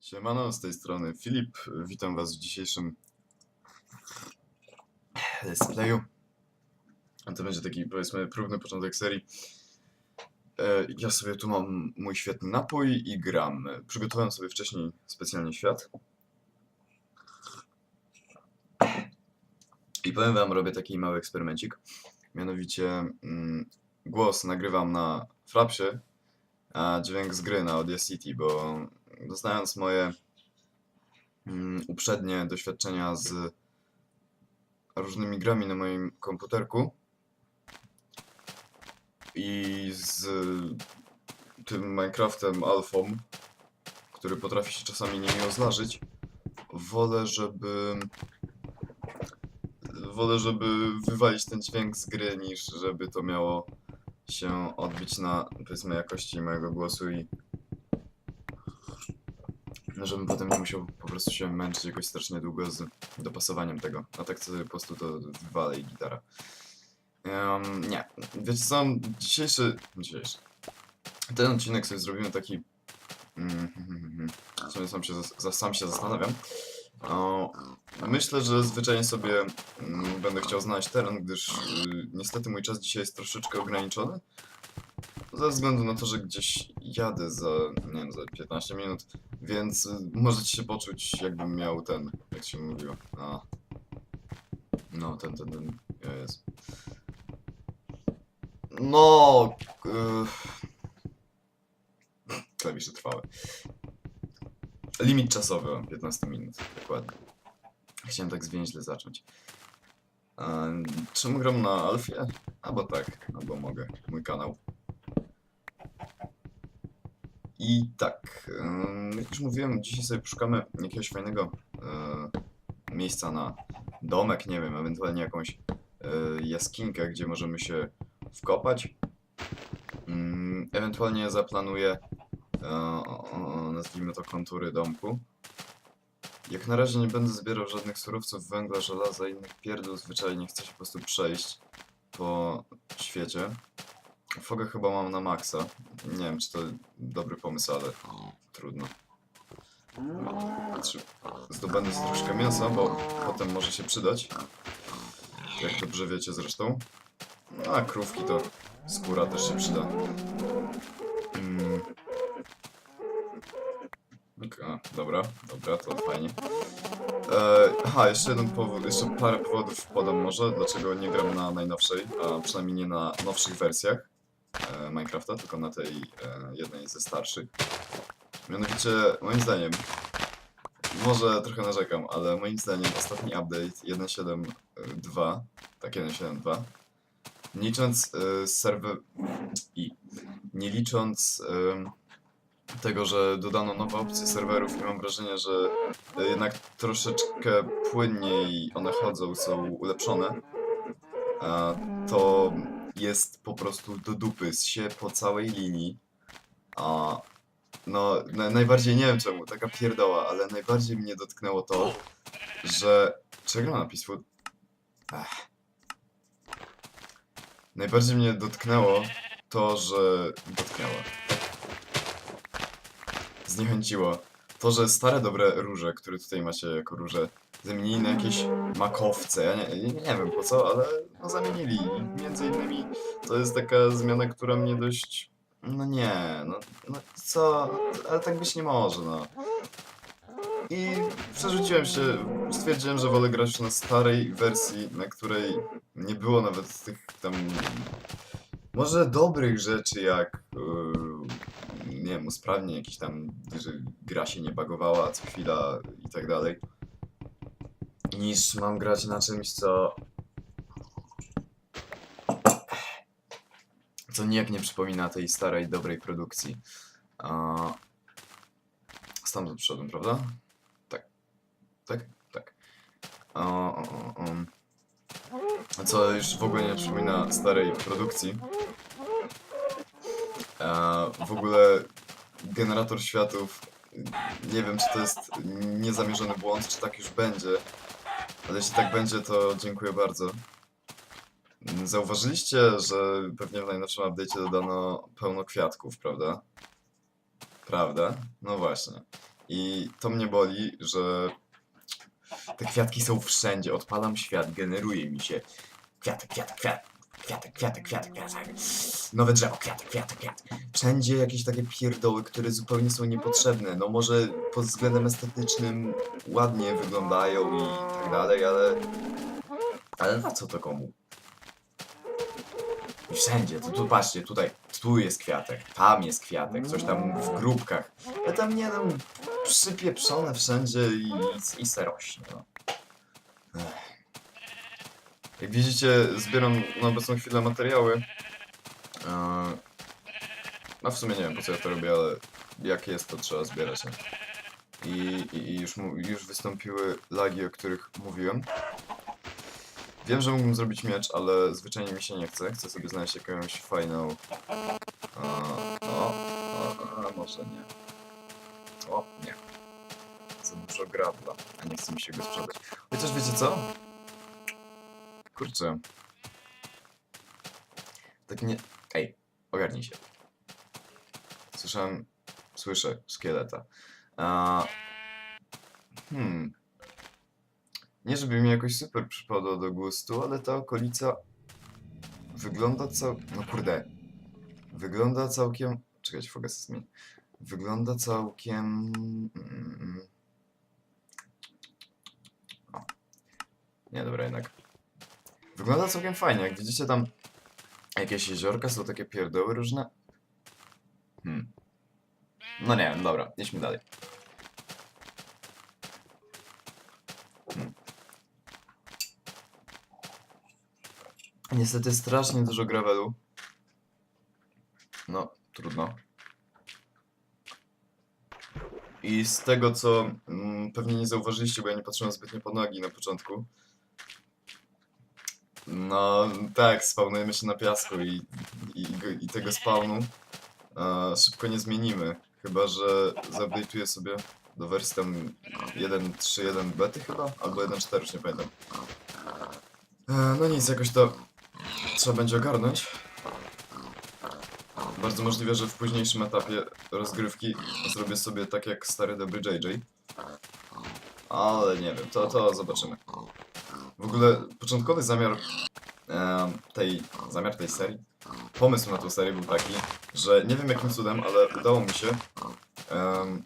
Siemano, z tej strony Filip. Witam was w dzisiejszym let's playu. To będzie taki, powiedzmy, próbny początek serii. E, Ja sobie tu mam mój świetny napój i gram. Przygotowałem sobie wcześniej specjalnie świat. I powiem wam, robię taki mały eksperymencik. Mianowicie mm, głos nagrywam na Frapsie, a dźwięk z gry na Audacity, bo znając moje mm, uprzednie doświadczenia z różnymi grami na moim komputerku i z tym Minecraftem alfą, który potrafi się czasami niemiło zdarzyć, wolę, żeby wolę, żeby wywalić ten dźwięk z gry, niż żeby to miało się odbić na, powiedzmy, jakości mojego głosu i żebym potem nie musiał po prostu się męczyć jakoś strasznie długo z dopasowaniem tego. A tak sobie po prostu to wywalę i gitara. Um, nie. Wiecie co, dzisiejszy... dzisiejszy... Ten odcinek sobie zrobimy taki... Mm, w sumie sam się, sam się zastanawiam. O, myślę, że zwyczajnie sobie mm, będę chciał znaleźć teren, gdyż y, niestety mój czas dzisiaj jest troszeczkę ograniczony. Ze względu na to, że gdzieś jadę za, nie wiem, za 15 minut, więc y, możecie się poczuć, jakbym miał ten, jak się mówiło, a, no, ten, ten, ten, jest. No, y, klawisze trwałe. Limit czasowy, o, 15 minut, dokładnie. Chciałem tak zwięźle zacząć. Em, czemu gram na Alfie? Albo tak, albo mogę, mój kanał. I tak, jak już mówiłem, dzisiaj sobie poszukamy jakiegoś fajnego e, miejsca na domek, nie wiem, ewentualnie jakąś e, jaskinkę, gdzie możemy się wkopać. Mm, ewentualnie zaplanuję, e, nazwijmy to kontury domku. Jak na razie nie będę zbierał żadnych surowców, węgla, żelaza i innych pierdół, zwyczajnie chcę się po prostu przejść po świecie. Fogę chyba mam na maksa. Nie wiem, czy to dobry pomysł, ale trudno. Znaczy, zdobędę sobie troszkę mięsa, bo potem może się przydać. Jak dobrze wiecie zresztą. No, a krówki to skóra też się przyda. Mm. Okej, dobra, dobra, to fajnie. E, aha, jeszcze jeden powód, jeszcze parę powodów podam może, dlaczego nie gram na najnowszej, a przynajmniej nie na nowszych wersjach Minecrafta, tylko na tej e, jednej ze starszych. Mianowicie, moim zdaniem, może trochę narzekam, ale moim zdaniem ostatni update 1.7.2, tak 1.7.2, nie licząc e, serwer i nie licząc em, tego, że dodano nowe opcje serwerów i mam wrażenie, że e, jednak troszeczkę płynniej one chodzą, są ulepszone, to jest po prostu do dupy, się po całej linii, a no na, najbardziej, nie wiem czemu, taka pierdoła, ale najbardziej mnie dotknęło to, że... Czego napis? Ech. Najbardziej mnie dotknęło to, że... dotknęło zniechęciło. To, że stare dobre róże, które tutaj macie jako róże, zamienili na jakieś makowce. Ja nie, nie, wiem po co, ale no zamienili. Między innymi to jest taka zmiana, która mnie dość. No nie, no, no co, ale tak być nie może, no. I przerzuciłem się, stwierdziłem, że wolę grać na starej wersji, na której nie było nawet tych tam może dobrych rzeczy jak yy, nie wiem, usprawnienie jakieś tam, że gra się nie bagowała co chwila i tak dalej. Niż mam grać na czymś, co co nijak nie przypomina tej starej, dobrej produkcji. A... Stamtąd przyszedłem, prawda? Tak. Tak? Tak. O. A Co już w ogóle nie przypomina starej produkcji. E, w ogóle generator światów, nie wiem czy to jest niezamierzony błąd, czy tak już będzie, ale jeśli tak będzie, to dziękuję bardzo. Zauważyliście, że pewnie w najnowszym update'cie dodano pełno kwiatków, prawda? Prawda? No właśnie. I to mnie boli, że te kwiatki są wszędzie. Odpalam świat, generuje mi się kwiatek, kwiatek, kwiatek. Kwiatek, kwiatek, kwiatek, kwiatek. Nowe drzewo, kwiatek, kwiatek, kwiatek. Wszędzie jakieś takie pierdoły, które zupełnie są niepotrzebne. No może pod względem estetycznym ładnie wyglądają i tak dalej, ale... Ale na co to komu? I wszędzie, to tu patrzcie, tutaj, tu jest kwiatek, tam jest kwiatek, coś tam w grupkach. Ja tam nie wiem, przypieprzone wszędzie i, i se rośnie, no. Ech. Jak widzicie, zbieram na obecną chwilę materiały. Eee, No w sumie nie wiem po co ja to robię, ale jak jest to trzeba zbierać. nie? I, i, i już, już wystąpiły lagi, o których mówiłem. Wiem, że mógłbym zrobić miecz, ale zwyczajnie mi się nie chce. Chcę sobie znaleźć jakąś fajną... A, o, może nie. O, nie. Za dużo grabla, a nie chce mi się go sprzedać. Chociaż wiecie co? Kurczę. Tak nie... Ej, ogarnij się. Słyszałem... Słyszę szkieleta. A... Hmm... Nie żeby mi jakoś super przypadło do gustu, ale ta okolica wygląda cał... No kurde. Wygląda całkiem... Czekajcie, focus zmień. Wygląda całkiem... mm, O. Nie, dobra, jednak. Wygląda całkiem fajnie. Jak widzicie tam jakieś jeziorka, są takie pierdoły różne. Hmm. No nie wiem, dobra, idźmy dalej. Hmm. Niestety strasznie dużo gravelu. No, trudno. I z tego, co mm, pewnie nie zauważyliście, bo ja nie patrzyłem zbytnio po nogi na początku. No, tak, spawnujemy się na piasku i, i, i tego spawnu e, szybko nie zmienimy. Chyba, że zupdate'uję sobie do wersji tam 1.3.1 bety chyba, albo 1.4, już nie pamiętam. E, no nic, jakoś to trzeba będzie ogarnąć. Bardzo możliwe, że w późniejszym etapie rozgrywki zrobię sobie tak jak stary dobry JJ. Ale nie wiem, to, to zobaczymy. W ogóle początkowy zamiar em, tej, zamiar tej serii, pomysł na tą serię był taki, że nie wiem jakim cudem, ale udało mi się em,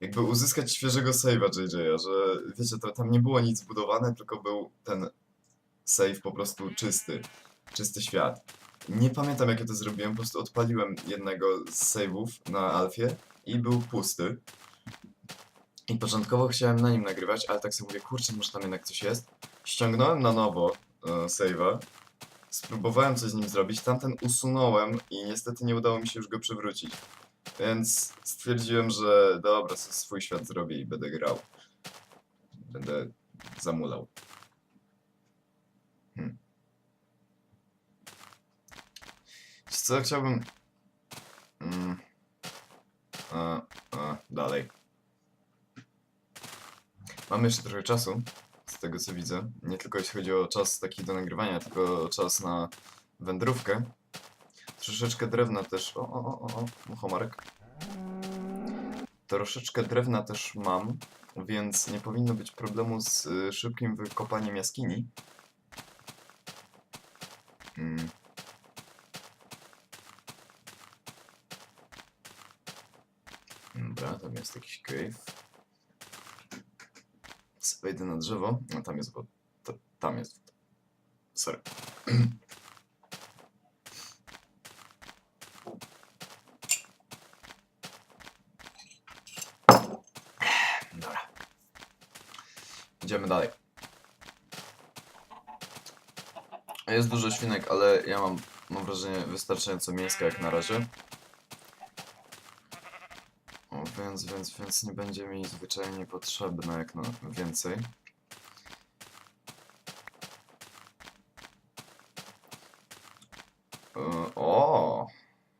jakby uzyskać świeżego save'a JJ'a, że wiecie, to, tam nie było nic zbudowane, tylko był ten save po prostu czysty, czysty świat. Nie pamiętam jak ja to zrobiłem, po prostu odpaliłem jednego z save'ów na Alfie i był pusty. I początkowo chciałem na nim nagrywać, ale tak sobie mówię, kurczę, może tam jednak coś jest. Ściągnąłem na nowo e, save'a, spróbowałem coś z nim zrobić, tamten usunąłem i niestety nie udało mi się już go przywrócić. Więc stwierdziłem, że dobra, sobie swój świat zrobię i będę grał. Będę zamulał. Hmm. Co chciałbym. Mm. A, a, dalej. Mamy jeszcze trochę czasu, z tego co widzę. Nie tylko jeśli chodzi o czas taki do nagrywania, tylko czas na wędrówkę. Troszeczkę drewna też. O, o, o, o, o, muchomarek. Troszeczkę drewna też mam, więc nie powinno być problemu z y, szybkim wykopaniem jaskini. Mm. Dobra, tam jest jakiś cave. Wejdę na drzewo. No tam jest woda. Tam jest. Sorry. Dobra. Idziemy dalej. Jest dużo świnek, ale ja mam, mam wrażenie, wystarczająco mięska jak na razie. O, więc, więc, więc nie będzie mi zwyczajnie potrzebne jak na więcej. E, O!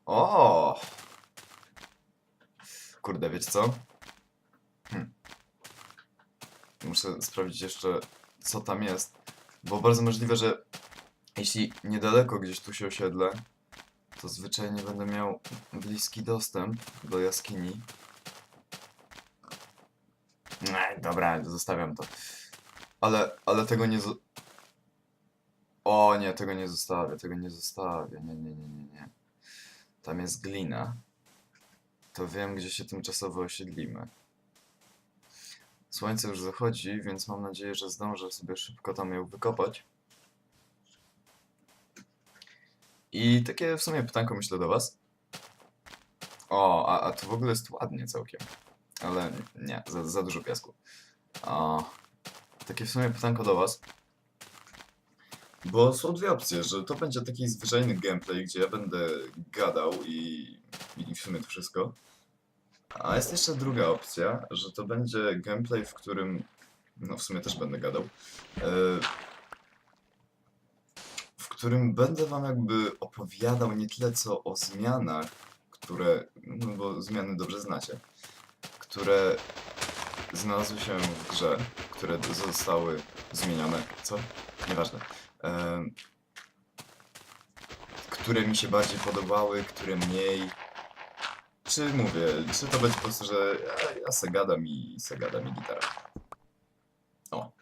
O! Kurde, wiecie co? Hm. Muszę sprawdzić jeszcze, co tam jest. Bo bardzo możliwe, że jeśli niedaleko gdzieś tu się osiedlę, to zwyczajnie będę miał bliski dostęp do jaskini. Ej, dobra, zostawiam to. Ale, ale tego nie... O nie, tego nie zostawię, tego nie zostawię. Nie, nie, nie, nie, nie. Tam jest glina. To wiem, gdzie się tymczasowo osiedlimy. Słońce już zachodzi, więc mam nadzieję, że zdążę sobie szybko tam ją wykopać. I takie w sumie pytanko myślę do was. O, a, a tu w ogóle jest ładnie całkiem. Ale nie, za, za dużo piasku. O, takie w sumie pytanko do was. Bo są dwie opcje, że to będzie taki zwyczajny gameplay, gdzie ja będę gadał i, i w sumie to wszystko. A jest jeszcze druga opcja, że to będzie gameplay, w którym, no w sumie też będę gadał, e, w którym będę wam jakby opowiadał nie tyle co o zmianach, które, no bo zmiany dobrze znacie, które znalazły się w grze, które zostały zmienione, co? Nieważne. Em, które mi się bardziej podobały, które mniej. Czy mówię, czy to będzie po prostu, że ja, ja se gadam i se gadam i gitara. O.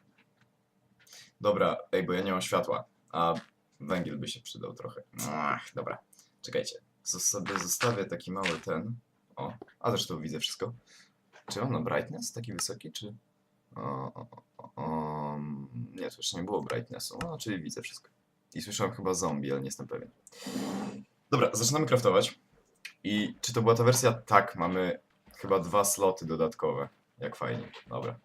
Dobra, ej, bo ja nie mam światła, a węgiel by się przydał trochę. Ach, dobra, czekajcie. Zo- sobie zostawię taki mały ten. O, a zresztą widzę wszystko. Czy mam na brightness taki wysoki, czy... O, o, o, o, nie, to jeszcze nie było brightnessu, no, czyli widzę wszystko. I słyszałem chyba zombie, ale nie jestem pewien. Dobra, zaczynamy craftować. I czy to była ta wersja? Tak, mamy chyba dwa sloty dodatkowe. Jak fajnie, dobra.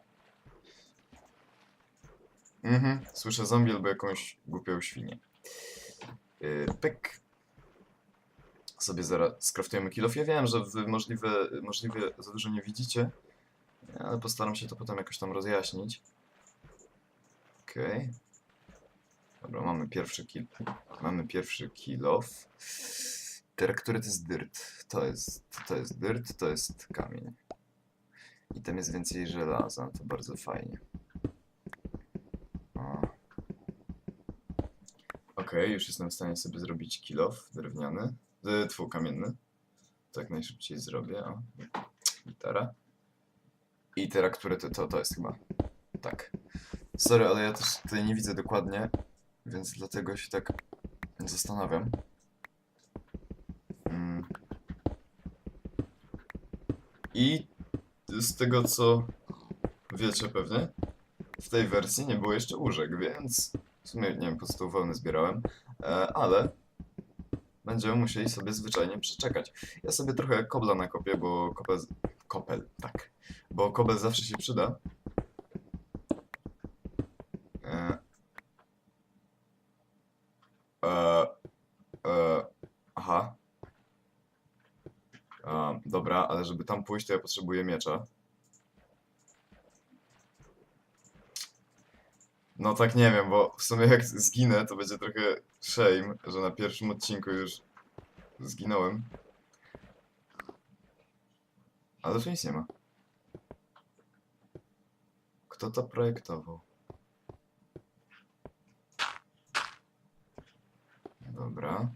Mhm, słyszę zombie albo jakąś głupią świnię. Yy. Sobie zaraz skraftujemy kill Ja wiem, że wy możliwe, możliwie za dużo nie widzicie, ale postaram się to potem jakoś tam rozjaśnić. Okej. Dobra, mamy pierwszy kill. Mamy pierwszy kill off. Teraz, który to jest dirt? To jest, to jest dirt, to jest kamień. I tam jest więcej żelaza, to bardzo fajnie. Okej, już jestem w stanie sobie zrobić kill off drewniany. Y, Tfu, kamienny. To jak najszybciej zrobię. O. Gitara. I teraz, które to, to, to jest chyba. Tak. Sorry, ale ja też tutaj nie widzę dokładnie, więc dlatego się tak zastanawiam. Mm. I z tego co wiecie pewnie, w tej wersji nie było jeszcze łóżek, więc w sumie nie wiem po co tą zbierałem, e, ale będziemy musieli sobie zwyczajnie przeczekać. Ja sobie trochę kobla nakopię, bo kopel... Kopel, tak. Bo kobel zawsze się przyda. E, e, e, aha. A, dobra, ale żeby tam pójść, to ja potrzebuję miecza. No tak nie wiem, bo w sumie jak zginę, to będzie trochę shame, że na pierwszym odcinku już zginąłem. Ale tu nic nie ma. Kto to projektował? Dobra.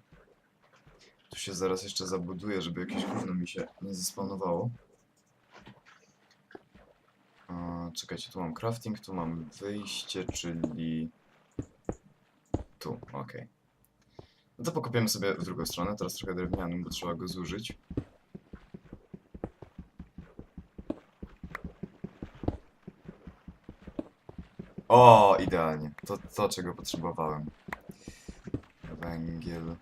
Tu się zaraz jeszcze zabuduję, żeby jakieś gówno mi się nie zespawnowało. Czekajcie, tu mam crafting, tu mam wyjście, czyli... Tu, okej. No to pokopiemy sobie w drugą stronę, teraz trochę drewnianym, bo trzeba go zużyć. O, idealnie. To, to czego potrzebowałem. Węgiel.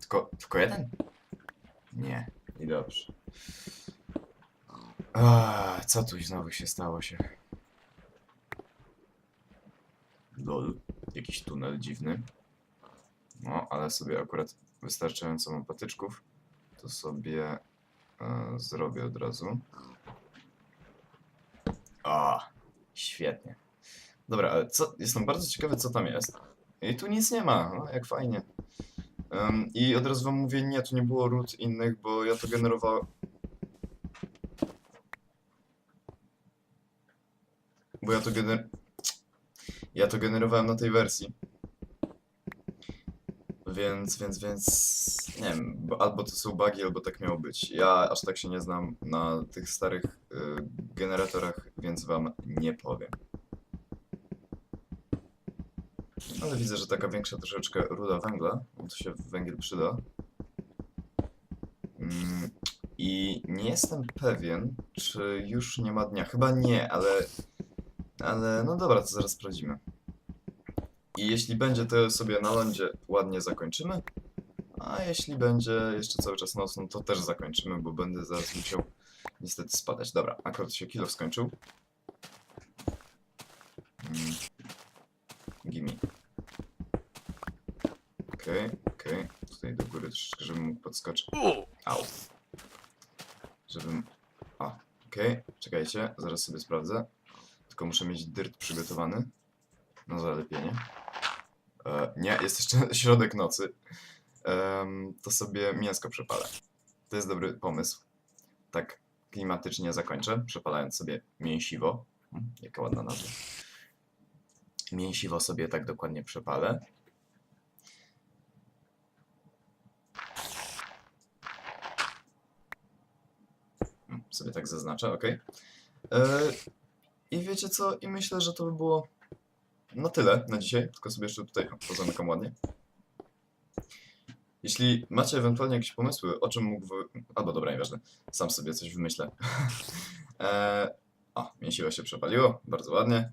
Tylko, tylko jeden? Nie. I dobrze. Co tu znowu się stało się? Lol. Jakiś tunel dziwny. No, ale sobie akurat wystarczająco mam patyczków. To sobie e, zrobię od razu. A, świetnie. Dobra, ale co, jestem bardzo ciekawy, co tam jest. I tu nic nie ma, no, jak fajnie. Em, I od razu wam mówię, nie, tu nie było ród innych, bo ja to generowałem... Bo ja to gener... Ja to generowałem na tej wersji. Więc, więc, więc... Nie wiem, bo albo to są bugi, albo tak miało być. Ja aż tak się nie znam na tych starych generatorach, więc wam nie powiem. Ale widzę, że taka większa troszeczkę ruda węgla, bo to się węgiel przyda. Mm, I nie jestem pewien, czy już nie ma dnia. Chyba nie, ale... Ale no dobra, to zaraz sprawdzimy. I jeśli będzie, to sobie na lądzie ładnie zakończymy. A jeśli będzie jeszcze cały czas noc, no to też zakończymy, bo będę zaraz musiał niestety spadać. Dobra, akurat się kilo skończył. Mm. Okej, okej. Tutaj do góry troszeczkę, żebym mógł podskoczyć. Au. Żebym... A, okej. Czekajcie, zaraz sobie sprawdzę. Tylko muszę mieć dyrt przygotowany. No zalepienie. E, nie, jest jeszcze środek nocy. To sobie mięsko przepalę. To jest dobry pomysł. Tak klimatycznie zakończę, przepalając sobie mięsiwo. Hmm, jaka ładna nazwa. Mięsiwo sobie tak dokładnie przepalę. Hmm, Sobie tak zaznaczę, ok. I wiecie co? I myślę, że to by było na tyle na dzisiaj. Tylko sobie jeszcze tutaj pozamykam ładnie. Jeśli macie ewentualnie jakieś pomysły, o czym mógłby... Albo dobra, nieważne. Sam sobie coś wymyślę. eee, o, mięsiło się przepaliło. Bardzo ładnie.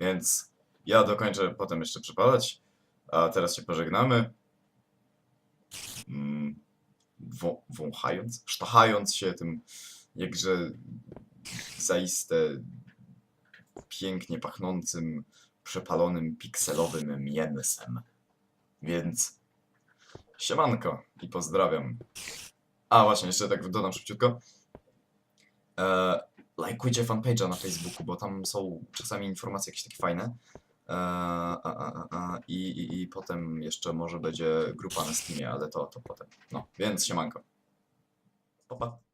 Więc ja dokończę potem jeszcze przepalać. A teraz się pożegnamy. Mm, wą, wąchając, sztachając się tym jakże zaiste pięknie pachnącym, przepalonym, pikselowym mięsem. Więc siemanko i pozdrawiam. A właśnie, jeszcze tak dodam szybciutko. E, lajkujcie fanpage'a na Facebooku, bo tam są czasami informacje jakieś takie fajne. E, a, a, a, i, i, I potem jeszcze może będzie grupa na Steamie, ale to, to potem. No, więc siemanko. Pa, pa.